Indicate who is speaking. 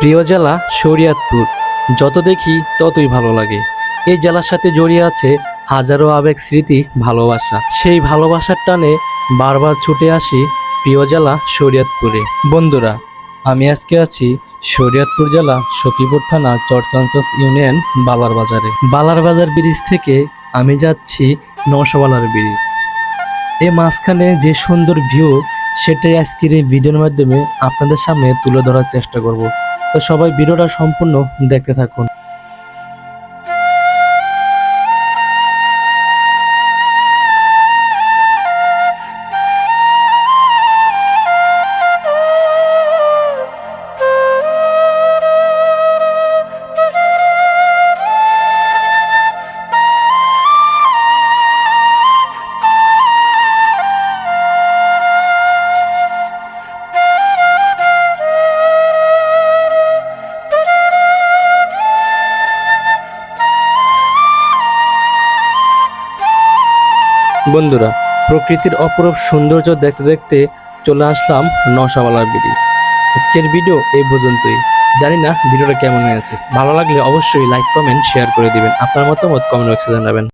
Speaker 1: প্রিয় জেলা শরিয়াতপুর। যত দেখি ততই ভালো লাগে। এই জেলার সাথে জড়িয়ে আছে হাজারো আবেগ স্মৃতি, ভালোবাসা। সেই ভালোবাসার টানে বারবার ছুটে আসি প্রিয় জেলা শরিয়াতপুরে। বন্ধুরা, আমি আজকে আছি শরিয়াতপুর জেলা সখীপুর থানা চরচান্সাস ইউনিয়ন বালার বাজারে। বালার বাজার ব্রিজ থেকে আমি যাচ্ছি নশবালার ব্রিজ এই মাঝখানে যে সুন্দর ভিউ সেটাই আজকের এই ভিডিওর মাধ্যমে আপনাদের সামনে তুলে ধরার চেষ্টা করব। তো সবাই ভিডিওটা সম্পূর্ণ দেখতে থাকুন। বন্ধুরা, প্রকৃতির অপরূপ সৌন্দর্য দেখতে দেখতে চলে আসলাম নশাওয়ালা ব্রিজ। আজকের ভিডিও এই পর্যন্তই। জানি না ভিডিওটা কেমন হয়েছে। ভালো লাগলে অবশ্যই লাইক কমেন্ট শেয়ার করে দিবেন। আপনার মতামত কমেন্ট বক্সে জানাবেন।